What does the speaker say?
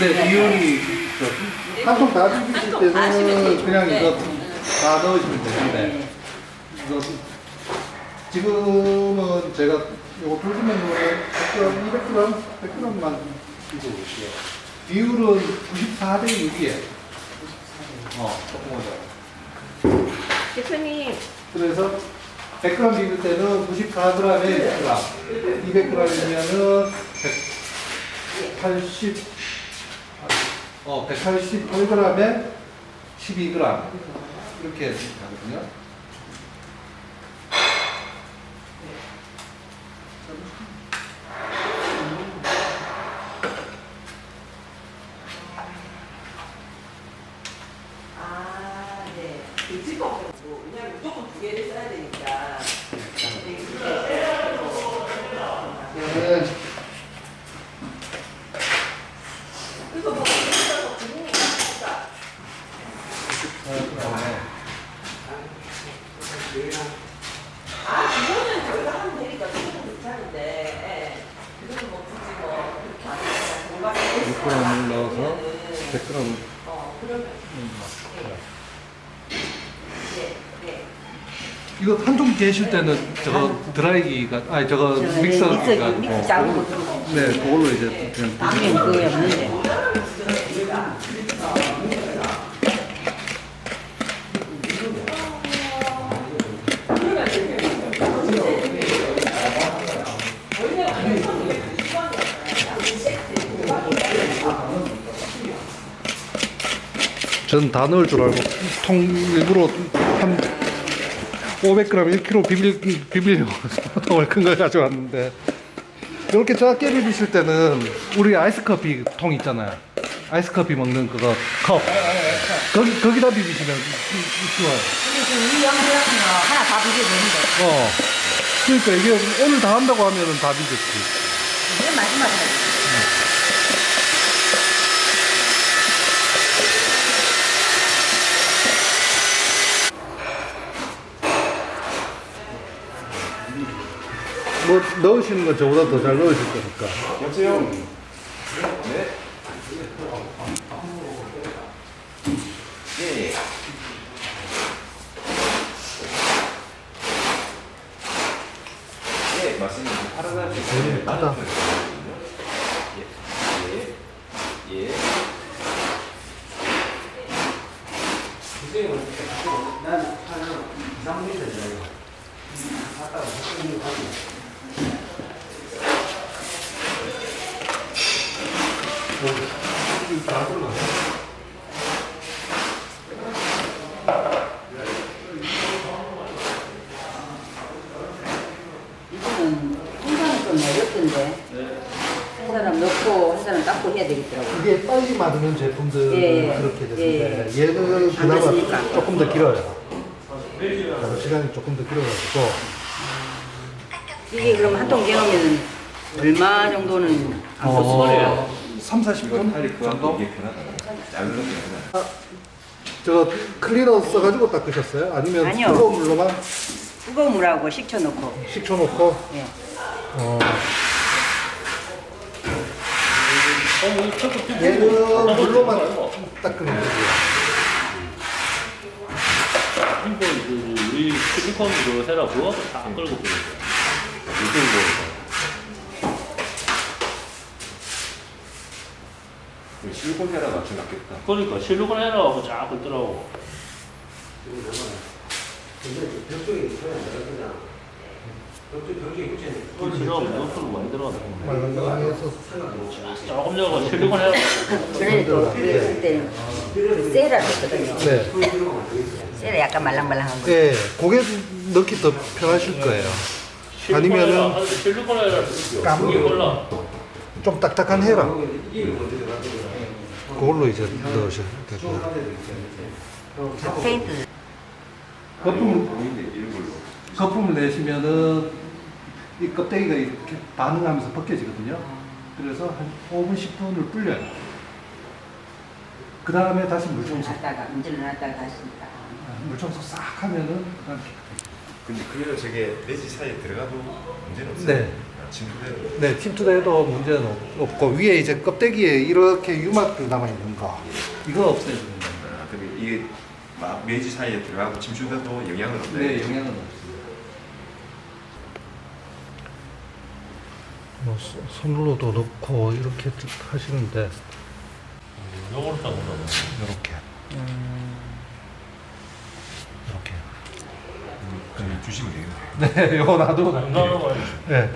네, 이온이 한통 다 드실 때는 그냥 이거 다 넣으시면 되는데 네. 이거 지금은 제가 이거 붉은 면도에 100g, 200g, 100g만 들고 올게요. 비율은 94대 6이에요. 어, 조금 오자. 대표님. 그래서 100g 비빌 때는 94g에 100g, 200g이면은 180, 어, 188g에 12g 이렇게 하거든요. 아, 네. 그 지퍼 왜냐면 무조건 두 개를 써야 되니까. 네, 그렇게 네. 그래서 뭐, 그래서 구멍이 있다. 아, 그거는 저희가 하면 되니까 그거는 괜찮은데, 예. 그거는 뭐 굳이 뭐, 그렇게 안 해도 공간에 6g을 넣어서 100g 어, 그러면. 네, 네. 이거 한 통 계실 때는 저거 드라이기가 아니 저거 저거 믹서기가 믹서기, 믹서 어, 작은 거. 네 그걸로 이제 그냥 당연히 그거에 없는데. 저는 다 넣을 줄 알고 통 일부러 한 500g 1kg 비빌 비빌려고 통을 큰 걸 가져왔는데 이렇게 작게 비비실 때는 우리 아이스 커피 통 있잖아요. 아이스 커피 먹는 그거 컵 거기 거기다 비비시면. 근데 지금 이 영상은 하나 다 비벼내는데. 어. 그러니까 이게 오늘 다 한다고 하면은 다 비졌지. 맨 마지막에. 뭐 넣으시는 건 저보다 더 잘 넣으실 거니까. 여보세요? 네? 예, 예. 예, 맞습니다. 파란색 네, 크다. 예, 예, 예. 이거는 한 사람 좀 어렵던데. 한 사람 넣고 한 사람 닦고 해야 되겠더라고. 이게 빨리 마르는 제품들은 예, 예. 그렇게 예, 되는데 얘는 그나마 그렇으니까. 조금 더 길어요. 작업 시간이 조금 더 길어가지고 이게 그럼 한 통 개놓으면 얼마 정도는 안 썼어요? 3, 40분 정도? 이게 편하다. 게 편하다. 저 클리너 써가지고 닦으셨어요? 아니면 아니요. 뜨거운 물로만 뜨거운 물하고 식초 넣고. 식초 넣고 예. 어. 얘는 물로만 닦으면 되고요. 이거 그 우리 실리콘 그거 해라 그거 다 끌고 보내줘. 유튜브 보 니까. 실리콘 헤라 맞춰 놨겠다. 그러니까 실리콘 해라 하고 쫙 긁더라고. 그렇지라고 너프로 많이 들어간다. 말랑말랑해서 조금 전에 실리콘 해라. 전에 또 그때 그 세라 했거든요. 네. 세라 약간 말랑말랑한 거. 예, 고개 넣기 더 편하실 거예요. 아니면은 실리콘 해라. 몰라. 좀 딱딱한 해라. 그걸로 이제 넣으셔야 되고. 페인트. 거품. 거품을 내시면은 이 껍데기가 이렇게 반응하면서 벗겨지거든요. 그래서 한 5분, 10분을 불려요. 그 다음에 다시 물청소. 딱. 물청소 싹 하면은 그 다음 근데 그래도 저게 내지 사이에 들어가도 문제는 없어요. 네. 아, 친구들 네, 침투돼도 문제는 없- 없고 위에 이제 껍데기에 이렇게 유막들 남아 있는 거 이거 없애주는 거. 아, 근데 이게 막 매지 사이에 들어가고 침출돼도 영향은 없네. 네, 영향은 없습니다. 뭐 소- 손으로도 넣고 이렇게 하시는데 딱 넣어. 이렇게 이렇게 그냥 주시면 되겠네. 네, 이거 놔두고 건강한 거 네,